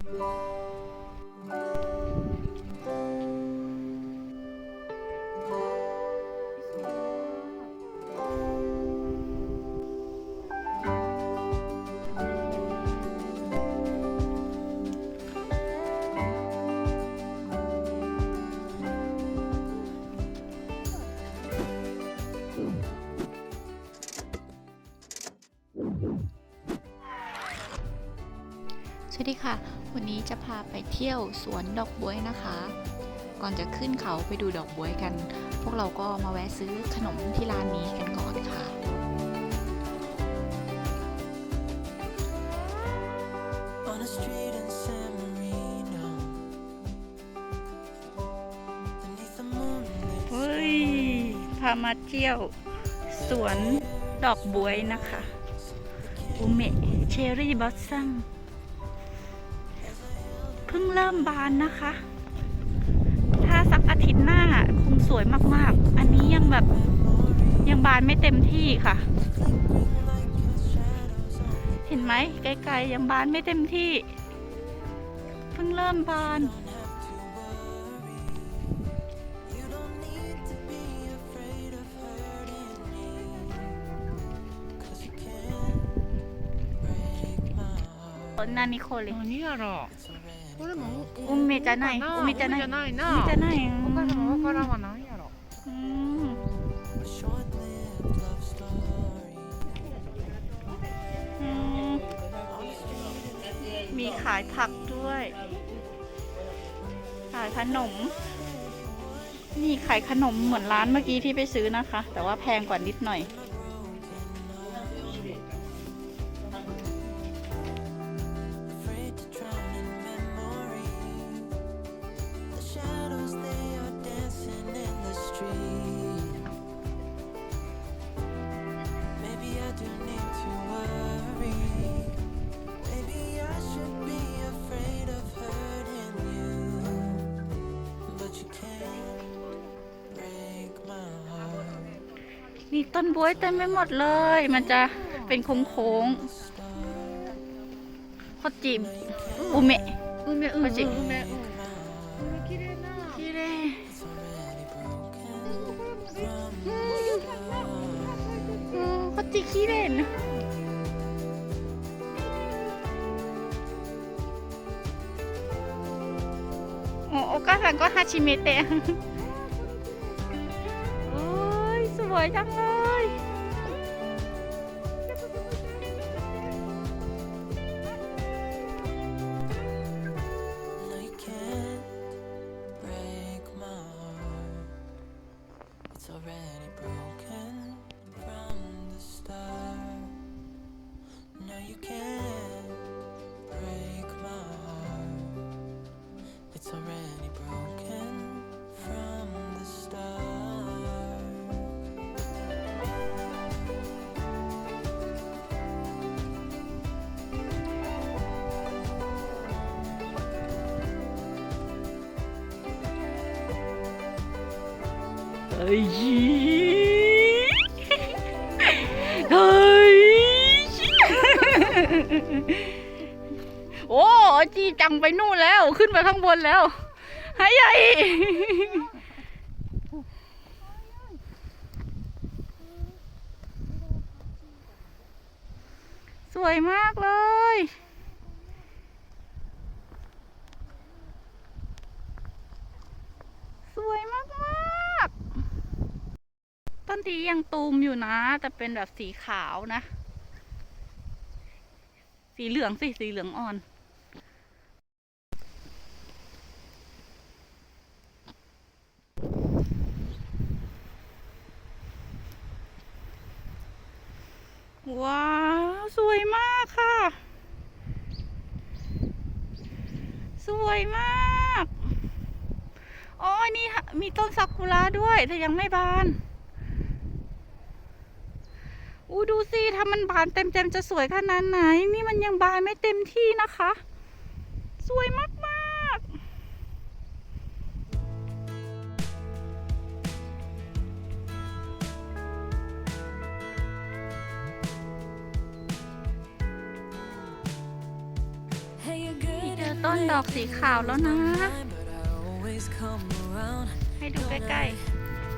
ส นนี้จะพาไปเที่ยวสวนดอกบ๊วยนะคะ ก่อนจะขึ้นเขาไปดูดอกบ๊วยกัน พวกเราก็มาแวะซื้อขนมที่ร้านนี้กันก่อนค่ะ on a street in San Marino. Beneath the moonlit เฮ้ย พามาเที่ยว สวนดอกบวยนะคะ อุเมะเชอรี่บอสซัม เพิ่งเริ่มบานนะคะ ถ้าสักอาทิตย์หน้าคงสวยมาก ๆ อันนี้ยังแบบยังบานไม่เต็มที่ค่ะ เห็นไหมไกลๆยังบานไม่เต็มที่ เพิ่งเริ่มบาน You don't need to be afraid of hurting me. Cause you can't break my heart. นานิโคเล 何やろ It's already これも海じゃない海じゃない海じゃないな海じゃないお母様わからんは何やろ อืม a short-lived love story. อืมมีขายผักด้วย ขายขนม นี่ขายขนมเหมือนร้านเมื่อกี้ที่ไปซื้อนะคะ แต่ว่าแพงกว่านิดหน่อย นี่ต้นบวยเต็มไปหมดเลย มันจะเป็นโค้งๆข้าวจีบอุเมะ 梅うんこっちうん梅うん梅綺麗な ที่เร่ It's already broken from ข้าวจีขี้เล่นโอ้โอกาสังก็ฮาชิเม It's already broken from the start. เจังไปนู่นแล้ว ขึ้นไปข้างบนแล้วหายใหญ่สวยมากเลย สวยมากมากๆต้นทียังตูมอยู่นะ แต่เป็นแบบสีขาวนะ สีเหลืองสิ สีเหลืองอ่อน ว้าว สวยมากค่ะ ส วยมากอ๋อนี่ฮะมีต้นซากุระด้วย แต่ยังไม่บานอู้ดูสิถ้ามันบานเต็มๆจะสวยขนาดไหน นี่มันยังบานไม่เต็มที่นะคะ สวยมาก อ at ต้นดอกสีขาวแล้วนะ but I always come around. ให้ดูใกล้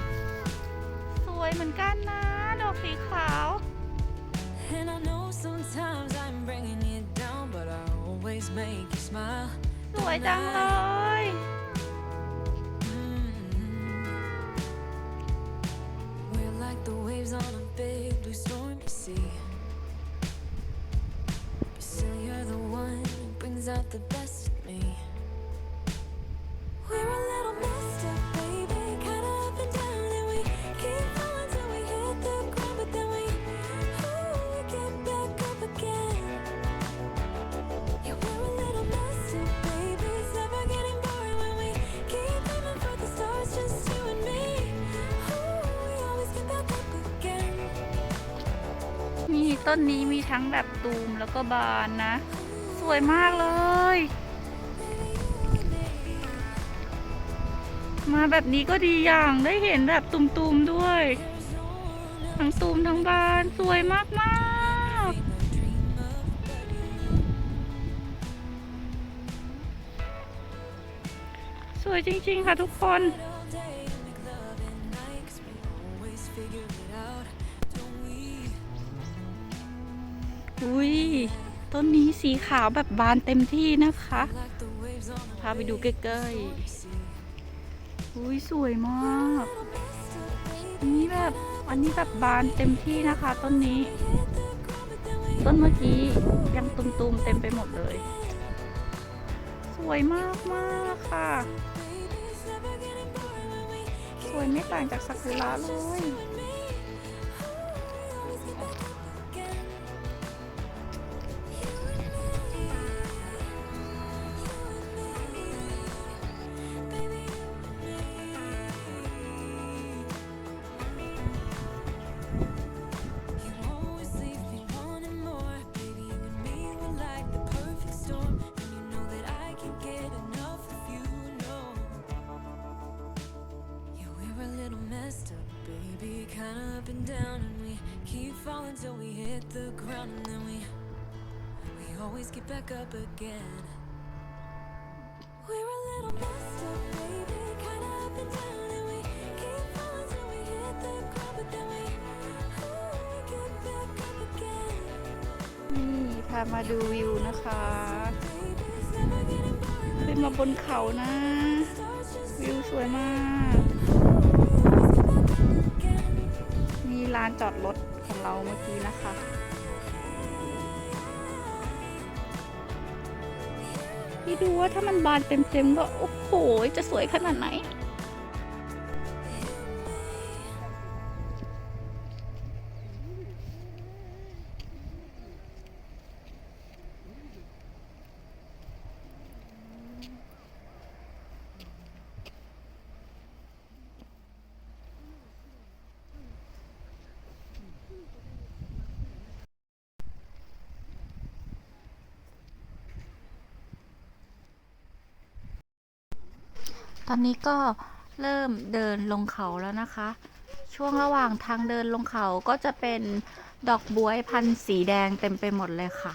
ๆ สวยเหมือนกันนะ ดอกสีขาว And I know sometimes I'm bringing you down, but I always make you smile. สวยจังเลย We're like the มีต้นนี้มีทั้งแบบตูมแล้วก็บานนะ สวยมากเลย มาแบบนี้ก็ดีอย่างได้เห็นแบบตูมๆด้วย ทั้งตูมทั้งบานสวยมากๆสวยจริง ๆ ค่ะทุกคน อุ้ย ต้นนี้สีขาวแบบบานเต็มที่นะคะ พาไปดูใกล้ๆ อุ้ยสวยมาก อันนี้แบบอันนี้แบบบานเต็มที่นะคะ ต้นนี้ ต้นเมื่อกี้ยังตุมๆเต็มไปหมดเลย สวยมากมากค่ะ สวยไม่ต่างจากซากุระเลย baby, kinda up and down, and we keep falling till we hit the ground, and then we we always get back up again. We're a little messed up, baby, kinda up and down, and we keep falling till we hit the ground, but then we ooh, we get back up again. นี่พามาดูวิวนะคะ Baby, it's never getting boring. ขึ้นมาบนเขานะ Stars just วิวสวยมาก ลานจอดรถของเราเมื่อกี้นะคะพี่ดูว่าถ้ามันบานเต็มๆก็โอ้โห จะสวยขนาดไหน ตอนนี้ก็เริ่มเดินลงเขาแล้วนะคะ ช่วงระหว่างทางเดินลงเขาก็จะเป็นดอกบวยพันธุ์สีแดงเต็มไปหมดเลยค่ะ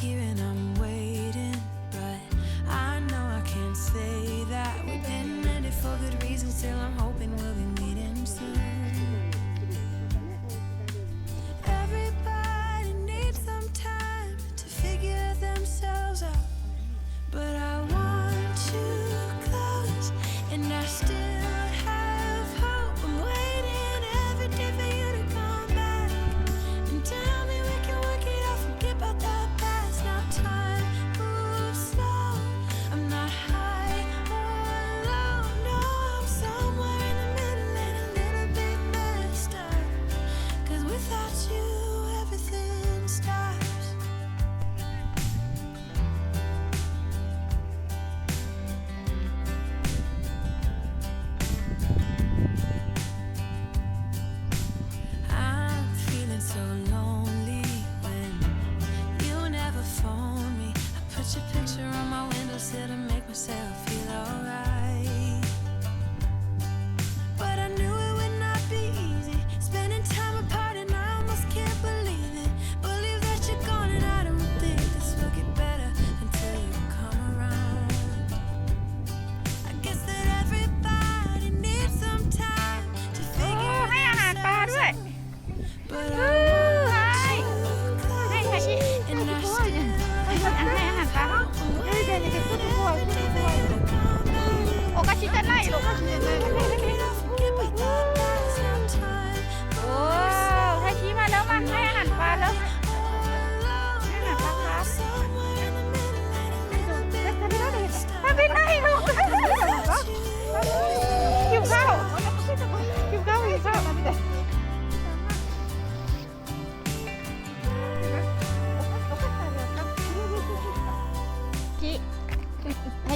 here and I'm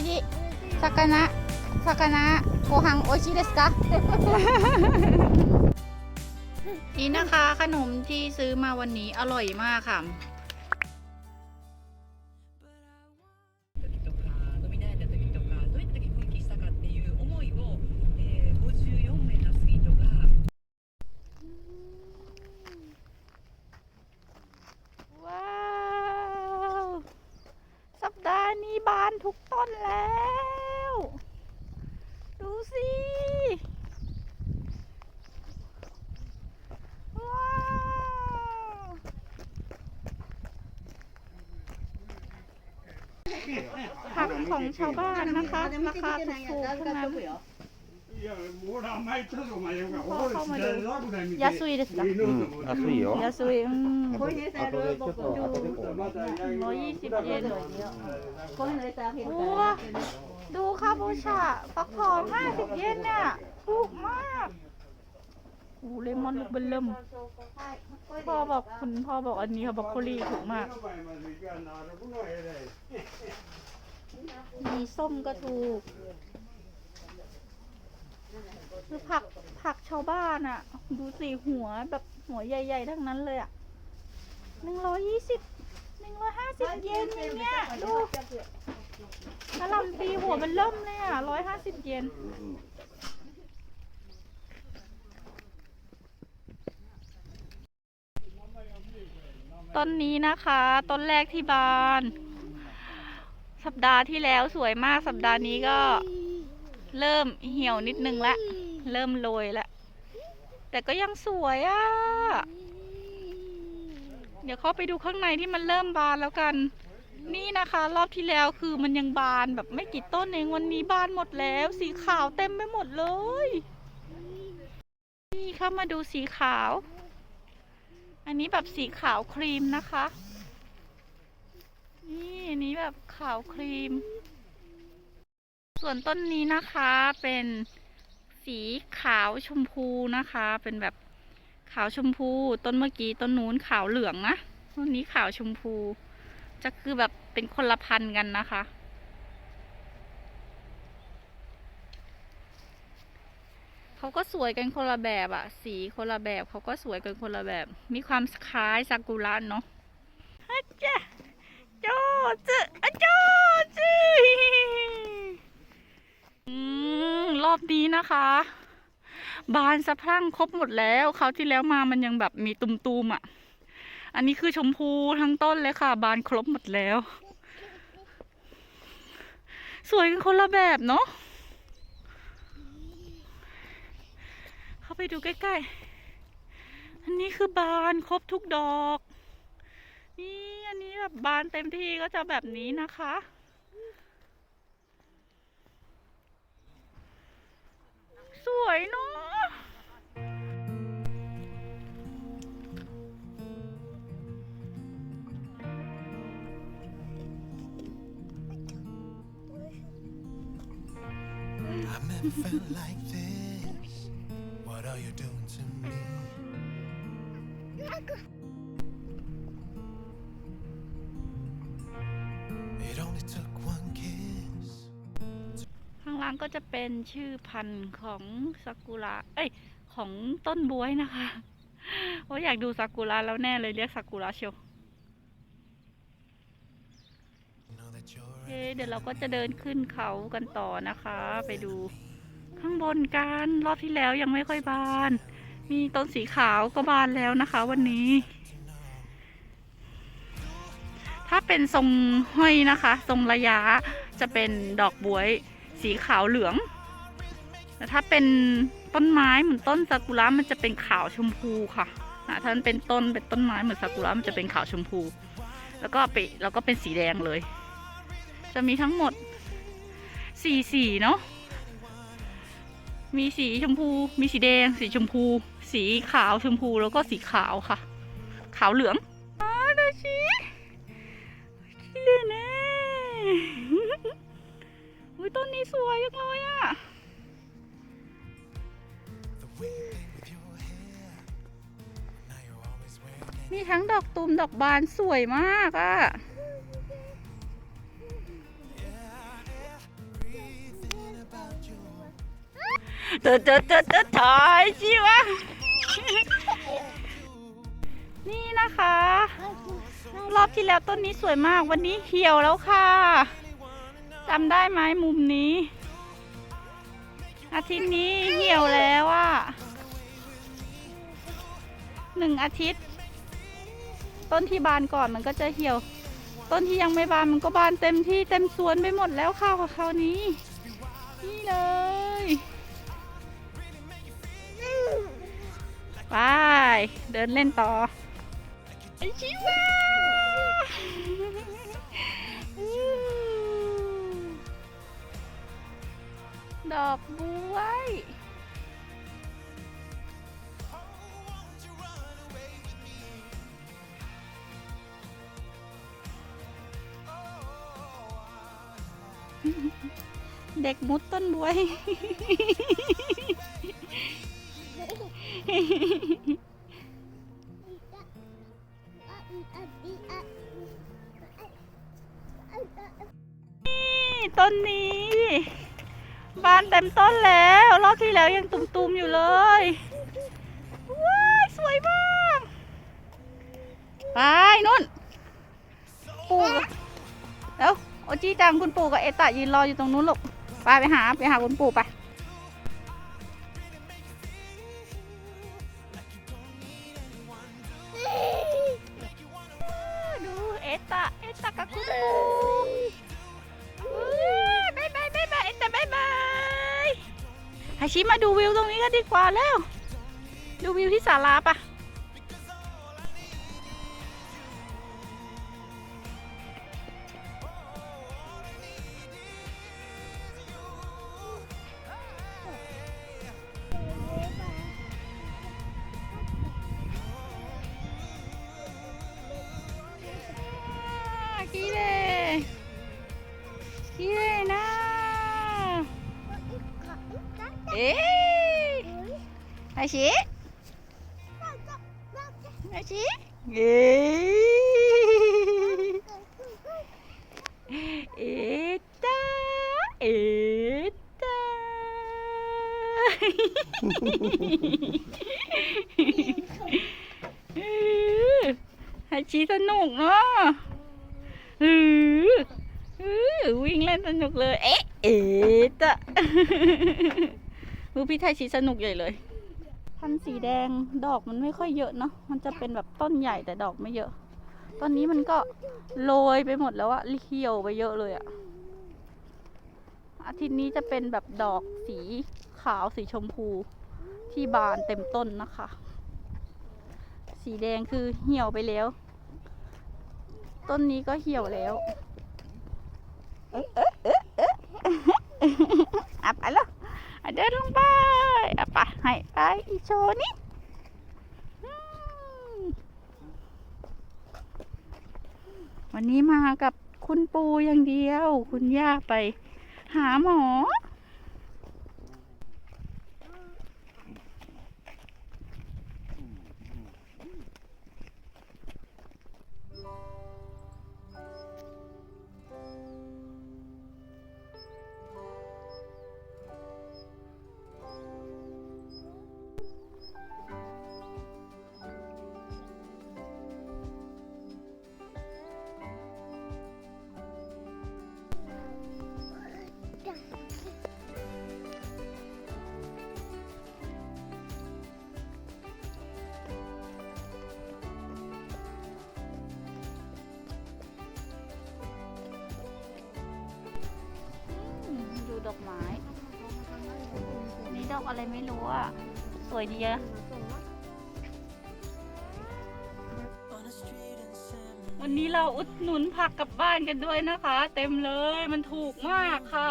หิสักนะสักนะโกหังโอชิเดสกะนี่นะคะขนมที่ซื้อมาวันนี้อร่อยมากค่ะ ผักของชาวบ้านนะคะ ราคาถูกๆทั้งนั้น いや、もう名前言ったぞ、お前よ。そうそう俺、楽だよ、見て。安いですかいいのうんと思う安いよ。安い、うん。後でちょっと後でこうまたやりร้อยยี่สิบเยน これ โอ้ดูค่ะบูชาฟักทองห้าสิบเยนเนี่ย ถูกมากโ อูเลมอนลูกเบลล์มพ่อบอกคุณพ่อบอกอันนี้ค่ะบอกโคลีถูกมาก มีส้มก็ถูกคือผักผักชาวบ้านอะดูสีหัวแบบหัวใหญ่ ๆ ทั้งนั้นเลยอะหนึ่งร้อยยี่สิบหนึ่งร้อยห้าสิบเยนอย่างเงี้ยดูกระล่ำตีหัวมันเริ่มเลยอะร้อยห้าสิบเยน ต้นนี้นะคะ ต้นแรกที่บาน สัปดาห์ที่แล้วสวยมากสัปดาห์นี้ก็ เริ่มเหี่ยวนิดนึงละ เริ่มโรยละแต่ก็ยังสวยอะ่ะ เดี๋ยวเข้าไปดูข้างในที่มันเริ่มบานแล้วกัน นี่นะคะ รอบที่แล้วคือมันยังบานแบบไม่กี่ต้นเองวันนี้บานหมดแล้ว สีขาวเต็มไปหมดเลย นี่เข้ามาดูสีขาว อันนี้แบบสีขาวครีมนะคะ นี่อันนี้แบบขาวครีม ส่วนต้นนี้นะคะเป็นสีขาวชมพูนะคะ เป็นแบบขาวชมพู ต้นเมื่อกี้ต้นนู้นขาวเหลืองนะต้นนี้ขาวชมพู จะคือแบบเป็นคนละพันธุ์กันนะคะ เขาก็สวยกันคนละแบบอะสีคนละแบบเขาก็สวยกันคนละแบบ มีความคล้ายซากุระเนาะฮัจจ้ะโจจือะโจจือืมรอบนี้นะคะ บานสะพรั่งครบหมดแล้วเขาที่แล้วมามันยังแบบมีตุ่มๆอะอันนี้คือชมพูทั้งต้นเลยค่ะ บานครบหมดแล้ว สวยกันคนละแบบเนาะ เข้าไปดูใกล้ๆ อันนี้คือบานครบทุกดอก นี่อันนี้แบบบานเต็มที่ก็จะแบบนี้นะคะ สวยเนาะ ข้างล่างก็จะเป็นชื่อพันธุ์ของซากุระ เอ้ย ของต้นบวยนะคะโอ้ยอยากดูซากุระแล้วแน่เลยเรียกซากุระเชียว Know that you're โอเคเดี๋ยวเราก็จะเดินขึ้นเขากันต่อนะคะ ไปดูข้างบนกัน รอบที่แล้วยังไม่ค่อยบาน มีต้นสีขาวก็บานแล้วนะคะ วันนี้ ถ้าเป็นทรงห้อยนะคะ ทรงระยะจะเป็นดอกบวยสีขาวเหลืองแต่ถ้าเป็นต้นไม้เหมือนต้นซากุระมันจะเป็นขาวชมพูค่ะอะถ้ามันเป็นต้นเป็นต้นไม้เหมือนซากุระมันจะเป็นขาวชมพู แล้วก็ไปแล้วก็เป็นสีแดงเลย จะมีทั้งหมดสี่สีเนาะ มีสีชมพู มีสีแดง สีชมพู สีขาวชมพูแล้วก็สีขาวค่ะ ขาวเหลืองอ้าดูชิขี้แน่อุ้ยต้นนี้สวยจังเลยอะ the way you play with your hair. Now you're always wearing it. มีทั้งดอกตูมดอกบานสวยมากอะ เจอเจอเจอเจอถอยชิวะนี่นะคะ รอบที่แล้วต้นนี้สวยมากวันนี้เหี่ยวแล้วค่ะจำได้ไหมมุมนี้ อาทิตย์นี้เหี่ยวแล้วอะหนึ่งอาทิตย์ ต้นที่บานก่อนมันก็จะเหี่ยว ต้นที่ยังไม่บานมันก็บานเต็มที่เต็มสวนไปหมดแล้วค่ะคราวนี้ นี่เลย ไปเดินเล่นต่อไอชิวาดอกบัวเด็กมุดต้นบวย ต้นนี้ บานเต็มต้นแล้ว รอบที่แล้วยังตุ่มๆอยู่เลย ว้ายสวยมาก ไปนุ่น ปู่แล้วโอจีจังคุณปู่กับเอตะยืนรออยู่ตรงนู้นลูก ไปไปหา ไปหาคุณปู่ไป พอแล้ว ดูวิวที่ศาลาปะえー อาชิอาชิเอ๊เอ๊ตาเอ๊ตาอาชิสนุกเนาะอืออือวิ่งเล่นสนุกเลย เอ๊ะเอ๊ะตะ รู้พี่ไทยชีสนุกใหญ่เลย พันธุ์สีแดงดอกมันไม่ค่อยเยอะเนาะมันจะเป็นแบบต้นใหญ่แต่ดอกไม่เยอะ ตอนนี้มันก็โรยไปหมดแล้วอะเขียวไปเยอะเลยอะอาทิตย์นี้จะเป็นแบบดอกสีขาวสีชมพูที่บานเต็มต้นนะคะ สีแดงคือเหี่ยวไปแล้ว ต้นนี้ก็เหี่ยวแล้วเอ๊ะเอ๊ะเอ๊ะเอ๊ะอะไปแล้วอะ เดินลงไปอะไปให้ไปอีโชว์นี่วันนี้มากับคุณปูอย่างเดียว คุณย่าไปหาหมอ อกไม้ นี่ดอกอะไรไม่รู้อะ สวยดีอะวันนี้เราอุดหนุนผักกลับบ้านกันด้วยนะคะ เต็มเลยมันถูกมากค่ะ